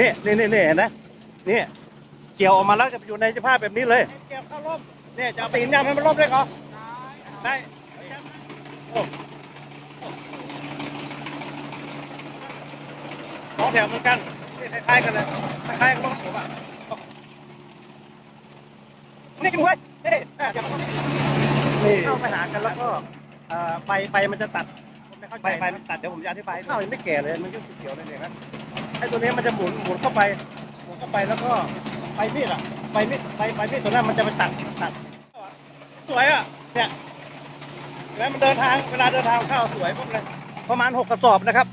นี่นี่นี่นี่เห็นไหมนี่เกี่ยวออกมาแล้วจะไปอยู่ในสภาพแบบนี้เลย เกี่ยวเข้าร่มเนี่ยจะเอาตีนยำให้มันร่มได้เหรอได้โอ้สองแถวเหมือนกันนี่คล้ายๆกันเลยคล้ายๆกับรถผมอะนี่กินหวยนี่อะจะนี่เข้าไปหากันแล้วก็เอ่อใบใบมันจะตัดผมไม่เข้าใจไปไปมันตัดเดี๋ยวผมจะอธิบายให้ดูข้าวยังไม่แก่เลยมันก็เขียวๆเลยเนี่ยครับ ไอ้ตัวนี้มันจะหมุนหมุนเข้าไปหมุนเข้าไปแล้วก็ใบมีดอะใบมีดใบใบมีดตัวนั้นมันจะไปตัดตัดสวยอะเนี่ยแล้วมันเดินทางเวลาเดินทางเข้าสวยพวกเลยประมาณหกกระสอบนะครับ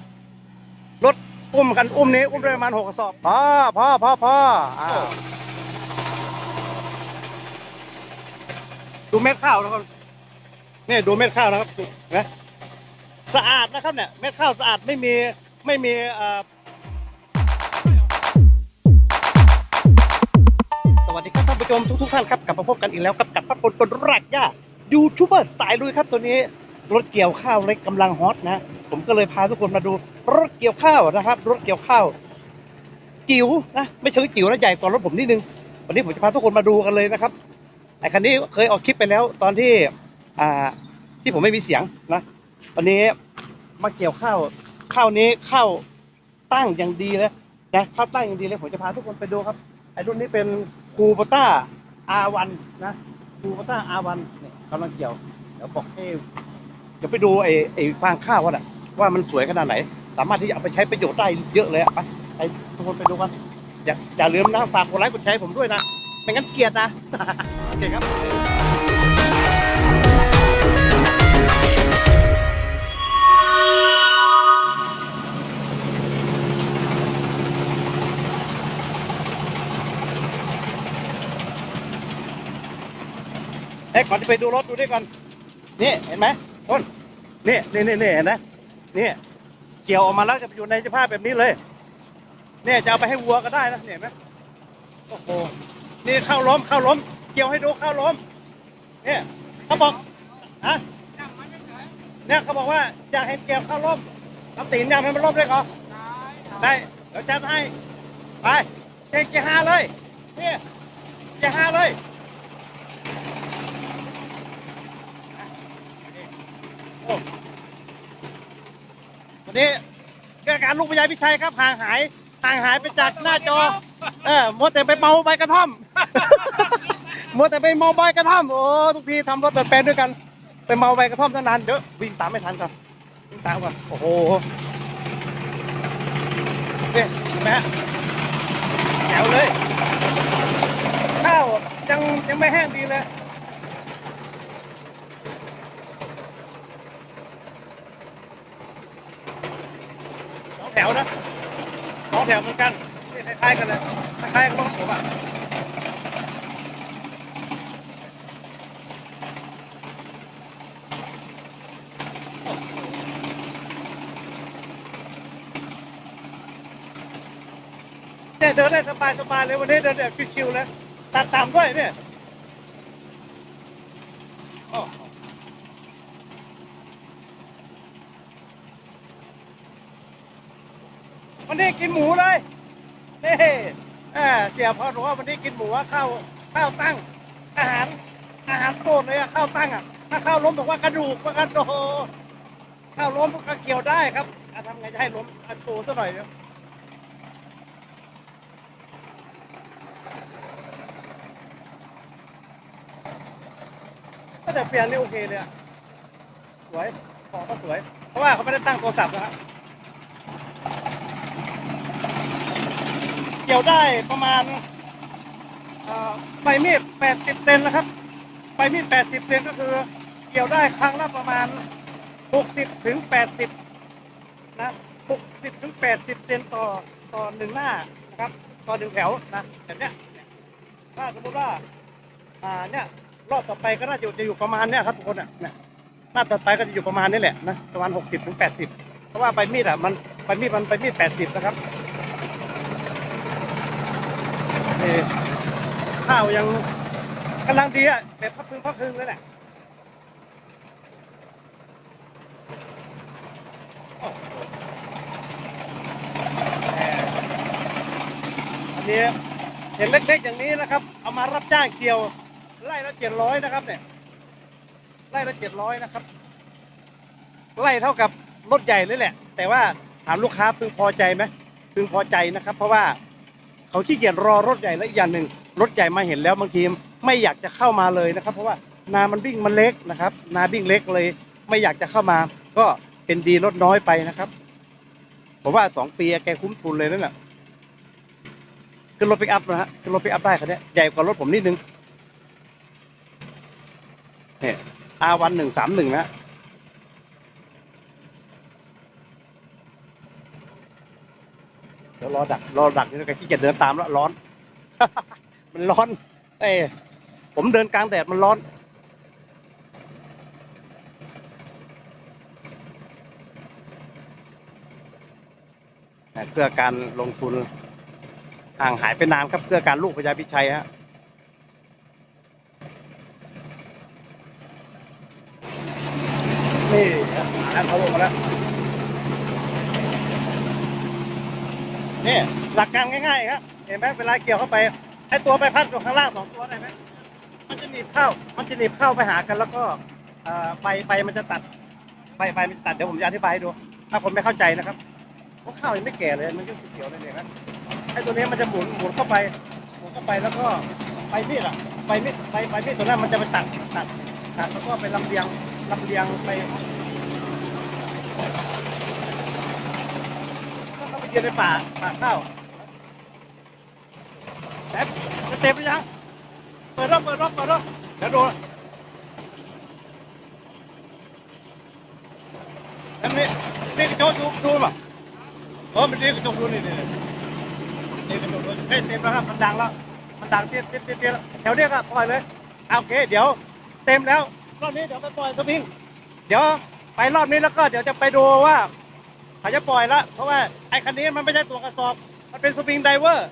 รถอุ้มกันอุ้มนี้อุ้มได้ประมาณหกกระสอบพ่อพ่อพ่อพออ้าวดูเม็ดข้าวนะครับนี่ดูเม็ดข้าวนะครับนไหมสะอาดนะครับเนี่ยเม็ดข้าวสะอาดไม่มีไม่มีอ่อ วัสดีครับท่านผู้ชมทุกๆท่านครับกลับมาพบกันอีกแล้วกับกับพระพลคนรักย่ายูทูบเบอร์สายลุยครับตัวนี้รถเกี่ยวข้าวเล็กกำลังฮอตนะผมก็เลยพาทุกคนมาดูรถเกี่ยวข้าวนะครับ รถเกี่ยวข้าวจิ๋วนะไม่เชิงจิ๋วนะใหญ่กว่ารถผมนิดนึงวันนี้ผมจะพาทุกคนมาดูกันเลยนะครับไอ้คันนี้เคยออกคลิปไปแล้วตอนที่อ่าที่ผมไม่มีเสียงนะวันนี้มาเกี่ยวข้าวข้าวนี้ข้าวตั้งอย่างดีเลยนะข้าวตั้งอย่างดีเลยผมจะพาทุกคนไปดูครับไอ้รุ่นนี้เป็น คูปต้าอาวันนะคูปต้าอาวันเนี่ยกำลังเกี่ยว เดี๋ยวบอกให้เดี๋ยวไปดูไอ้ไอ้ฟางข้าวว่าน่ะว่ามันสวยขนาดไหน สามารถที่จะเอาไปใช้ประโยชน์ได้เยอะเลยอะไปไปทุกคนไปดูกันอย่าอย่าลืมนะฝากกดไลค์กดแชร์ผมด้วยนะไม่งั้นเกลียดนะโอเคครับ เอ้ยก่อนที่ไปดูรถดูด้วยก่อน นี่เห็นไหมต้นนี่นี่นี่นี่เห็นไหมนี่เกี่ยวออกมาแล้วจะไปอยู่ในสภาพแบบนี้เลย เนี่ยจะเอาไปให้วัวก็ได้นะเนี่ยเห็นไหมโอ้โหนี่เข้าล้มเข้าล้ม เกี่ยวให้ดูเข้าล้ม เนี่ยเขาบอกฮะเนี่ยเขาบอกว่าอยากให้เกี่ยวเข้าล้มเอาตีนยำให้มันล้มได้เหรอได้เดี๋ยวจัดให้ไปเจ๊เกียร์ห้าเลยนี่เกียร์ห้าเลย นนี้เกิดการลูกพญายพิชัยครับห่างหายห่างหายไปจากหน้าจอ เออมัวแต่ไปเมาใบกระท่อม มัวแต่ไปเมาใบกระท่อมโอ้ทุกทีทำรถเปิดแปลนด้วยกันไปเมาใบกระท่อมตั้งนานเดี๋ยววิ่งตามไม่ทันก่อนวิ่งตามก่อนโอ้โหเนี่ยเห็นไหมฮะแจ๋วเลยข้าวยังยังไม่แห้งดีเลย สองแถ วนะสองแถวเหมือนกันคล้ายๆกันเลยคล้ายๆกับรถผมอะเนี่ยเดินได้สบายๆเลยวันนี้เดินแบบชิวๆเลยตัดตามด้วยเนี่ย วันนี้กินหมูเลยนี่อ่าเสียพอบอกว่าวันนี้กินหมูว่าข้าวข้าวตั้ง อาหารอาหารโปรดเลยอะข้าวตั้งอะถ้าข้าวล้มบอกว่ากระดูกว่ากันโอ้โหข้าวล้มก็เกี่ยวได้ครับอะทำไงจะให้ล้มอันโตซะหน่อยเดียวก็แต่เปลี่ยนนี่โอเคเลยอะสวย ของก็สวย เพราะว่าเขาไม่ได้ตั้งโทรศัพท์นะครับ เกี่ ยวได้ประมาณใบมีด80เซนนะครับใบมีด80เซนก็คือเกี่ยวได้ครั้งละประมาณ 60ถึง80นะ60ถึง80เซนต่อต่อหนึ่งหน้านะครับ ต่อหนึ่งแถวนะแบบเนี้ยถ้าสมมติว่าอ่าเนี่ยรอบต่อไปก็น่าจะจะอยู่ประมาณเนี้ยครับทุกคนอะเนี่ยหน้าต่อไปก็จะอยู่ประมาณนี้แหละนะประมาณ 60ถึง80เพราะว่าใบมีดอะมันใบมีดมันใบมีด80นะครับ เอ่อ ข้าวยังกำลังดีอะแบบพักพึงพักพึงเลยแหละอ้โหแหมนี้เห็นเล็กๆอย่างนี้นะครับ เอามารับจ้างเกี่ยวไล่ละเจ็ดร้อยนะครับเนี่ยไล่ละเจ็ดร้อยนะครับ ไล่เท่ากับรถใหญ่เลยแหละ แต่ว่าถามลูกค้าพึงพอใจไหมพึงพอใจนะครับ เพราะว่า เขาขี้เกียจรอรถใหญ่และอีกอย่างหนึ่งรถใหญ่มาเห็นแล้วบางทีไม่อยากจะเข้ามาเลยนะครับ เพราะว่านามันวิ่งมันเล็กนะครับ นาวิ่งเล็กเลย ไม่อยากจะเข้ามา ก็เป็นดีลดน้อยไปนะครับผมว่าสองปีแกคุ้มทุนเลยนั่นแหละขึ้นรถปิกอัพนะฮะขึ้นรถปิกอัพได้คันนี้ใหญ่กว่ารถผมนิดนึงเนี่ยอาวันหนึ่งสามหนึ่งนะ เดี๋ยวร อดักรอดักนี่แล้วกันขี้เกียจเดินตามแล้วร้อน มันร้อนเอ้ผมเดินกลางแดดมันร้อนเพื่อการลงทุนห่างหายไปนานครับเพื่อการลูกพญาพิชัยฮะนี่ฮะมาแล้วเขาลงมาแล้ว นี่หลักการง่ายๆครับ เห็นไหมเวลาเกี่ยวเข้าไปไอ้ตัวใบพัดอยู่ข้างล่างสองตัวได้ไหมมันจะหนีบเข้า มันจะหนีบเข้าไปหากันแล้วก็เอ่อไฟไฟมันจะตัดไฟไฟมันจะตัดเดี๋ยวผมจะอธิบายให้ดู ถ้าคนไม่เข้าใจนะครับเพราะข้าวยังไม่แก่เลยมันก็เขียวเลยเนี่ยครับไอ้ตัวนี้มันจะหมุนหมุนเข้าไปหมุนเข้าไปแล้วก็ไฟมีดอะไฟมีดไฟไฟมีดตัวนั้นมันจะไปตัดตัดตัดแล้วก็ไปลำเลียงลำเลียงไป ต้ยืนในป่าป่าข้าวแป๊บจะเต็มหรือยังเปิดรอบเปิดรอบเปิดรอบเดี๋ยวดูอันนี้นี่กระจกดูดูป่ะเออมันนี่กระจกดูนี่นี่นี่กระจกดูเฮ้ยเต็มแล้วครับมันดังแล้วมันดังเตี้ยเตี้ยเตี้ยเตี้ยแล้วแถวเนี้ยก็ปล่อยเลยอะโอเค เดี๋ยวเต็มแล้วรอบนี้เดี๋ยวไปปล่อยสวิงเดี๋ยวไปรอบนี้แล้วก็เดี๋ยวจะไปดูว่า เขาจะปล่อยละเพราะว่าไอ้คันนี้มันไม่ใช่ตัวกระสอบ มันเป็นสปริงไดเวอร์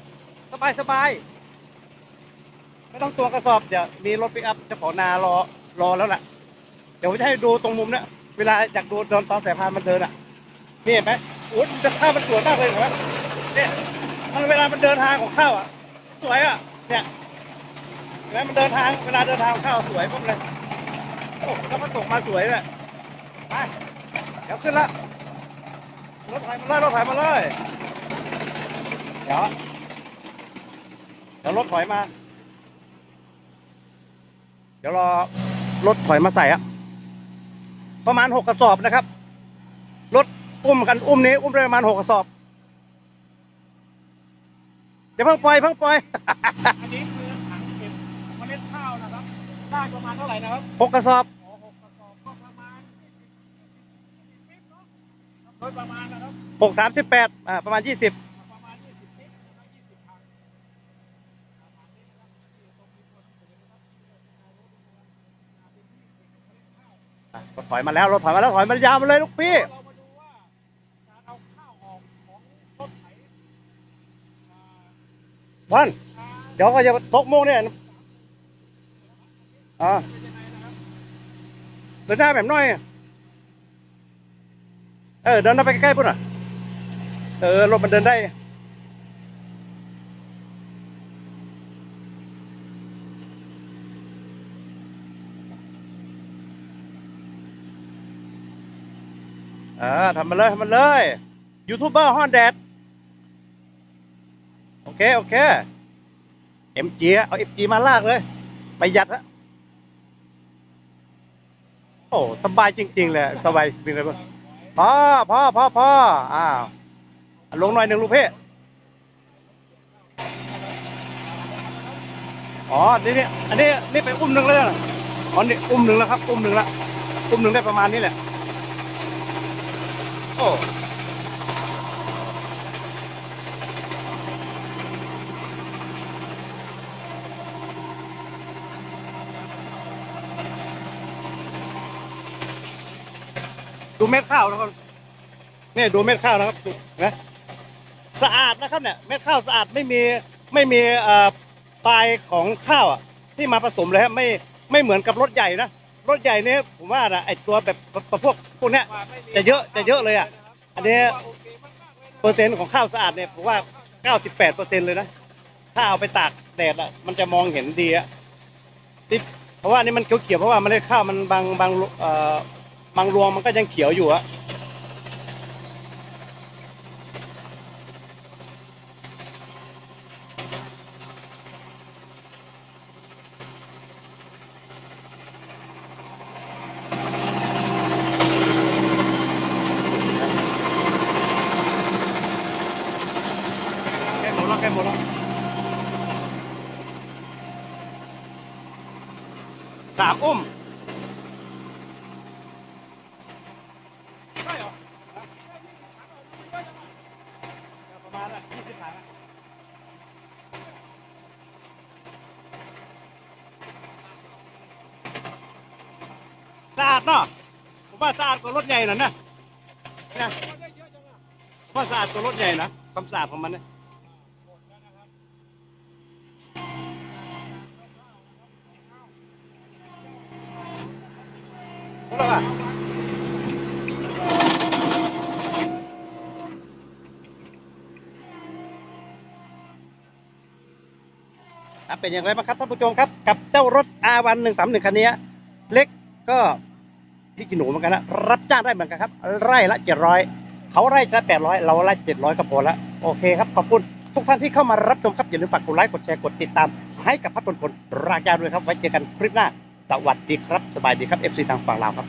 สบายสบายไม่ต้องตัวกระสอบเดี๋ยวมีรถปิกอัพเจ้าของนารอรอแล้วล่ะ เดี๋ยวจะให้ดูตรงมุมเนี้ยเวลาอยากดูตอนตอนสายพานมันเดินอะนี่เห็นไหมโอ้ยจะข้าวมันสวยมากเลยเห็นไหมเนี่ยมันเวลามันเดินทางของข้าวอะ สวยอะเนี่ยเห็นไหมมันเดินทางเวลาเดินทางของข้าวสวยปุ๊บเลยโอ้แล้วมันตกมาสวยเลยไปเดี๋ยวขึ้นละ รถไถมาเลยรถไถมาเลย เดี๋ยว เดี๋ยวรถถอยมา เดี๋ยวรอรถถอยมาใส่อะประมาณหกกระสอบนะครับ รถอุ้มกันอุ้มนี้อุ้มได้ประมาณหกกระสอบ เดี๋ยวเพิ่งปล่อยเพิ่งปล่อย อันนี้คือถังเก็บเมล็ดข้าวนะครับได้ประมาณเท่าไหร่นะครับหกกระสอบอ๋อหกกระสอบก็ประมาณยี่สิบยี่สิบลิตรเนาะ โดยประมาณนะครับหกสามสิบแปดอ่าประมาณยี่สิบประมาณยี่สิบลิตรนะครับยี่สิบถังประมาณนี้นะครับที่ตรงนี้คนเห็นนะครับที่เราจะเอารถมาเป็นที่เก็บเมล็ดข้าวรถถอยมาแล้วรถถอยมาแล้วถอยมายาวมาเลยลูกพี่ เรามาดูว่าการเอาข้าวออกของรถไถอ่าวันอ่าเดี๋ยวก็จะตกโมงเนี่ยอ่าเป็นยังไงนะครับ เดินหน้าแบบน้อย เออเดินหน้าไปใกล้ๆพุ่นอะ เออรถมันเดินได้เออทำมาเลยทำมาเลยยูทูบเบอร์ฮอนแดด โอเค โอเคเอ็มจีเอาเอ็มจีมาลากเลยประหยัดฮะโอ้สบายจริง ๆ เลย สบายจริงเลยพ่อ พ่อพ่อพ่อพ่ออ้าวลงหน่อยหนึ่งลูกเพ่อ๋อนี่นี่อันนี้นี่ไปอุ้มหนึ่งแล้วอ๋อนี่อุ้มหนึ่งแล้วครับ อุ้มหนึ่งละอุ้มหนึ่งได้ประมาณนี้แหละโอ้ ดูเม็ดข้าวนะครับนี่ดูเม็ดข้าวนะครับดูนไหมสะอาดนะครับเนี่ยเม็ดข้าวสะอาดไม่มีไม่มีเอ่อปลายของข้าวอะที่มาผสมเลยครับไม่ไม่เหมือนกับรถใหญ่นะรถใหญ่เนี่ยผมว่านะไอตัวแบบพวกพวกเนี้ยจะเยอะจะเยอะเลยอะอันนี้เปอร์เซ็นต์ของข้าวสะอาดเนี่ยผมว่า 98เปอร์เซ็นต์เลยนะถ้าเอาไปตากแดดอะมันจะมองเห็นดีอะที่เพราะว่านี่มันเขียวๆเพราะว่าเมล็ดข้าวมันบางบางเอ่อ บางรวงมันก็ยังเขียวอยู่อะใกล้หมดแล้วใกล้หมดแล้วสามอุ้มใช่เหรอประมาณอะยี่สิบถังอะสะอาดเนาะผมว่าสะอาดกว่า รถใหญ่น่ะนะนะผมว่าสะอาดกว่ารถใหญ่นะความสะอาดของมันนี่ย Đúng rồi à? ครับเป็นอย่างไรบ้างครับท่านผู้ชมครับ กับเจ้ารถ R1 131คันนี้ เล็กก็ พี่กินหนูเหมือนกันนะรับจ้างได้เหมือนกันครับ ไร่ละ700เขาไร่ละ800เราไร่700ก็พอละโอเคครับขอบคุณทุกท่านที่เข้ามารับชมครับอย่าลืมฝากกดไลค์กดแชร์กดติดตาม ให้กับพัดพลพลรากยาด้วยครับ ไว้เจอกันคลิปหน้า สวัสดีครับ สบายดีครับ FC ทางฝั่งลาวครับ